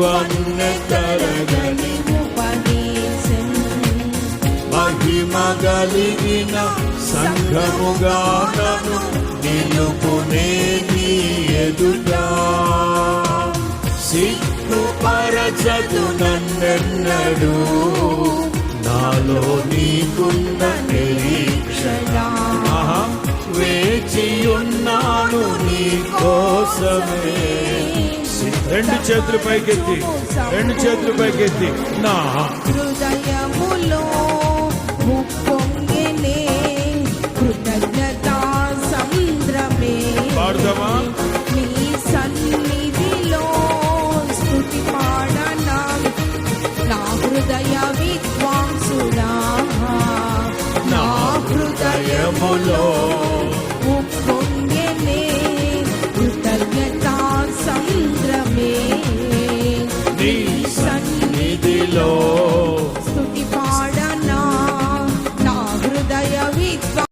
వన్న మహిమ కలిగిన సంఘముగా నన్ను నిలుపునే నీ ఎదుట. సిగ్గుపరచదు నన్నెన్నడు నాలో నీకున్న నిరీక్షణ. ఆహా, వేచి ఉన్నాను నీ కోసమే. రెండు చేతులు పైకెత్తి రెండు చేతులు పైకెత్తి. నా. హృదయములో ఉప్పొంగెనే కృతజ్ఞతా సంద్రమే పాడదామా? నీ సన్నిధిలో స్తుతి పాడనా. నా హృదయ విద్వాంసుడా. నా హృదయములో నీ సన్నిధిలో.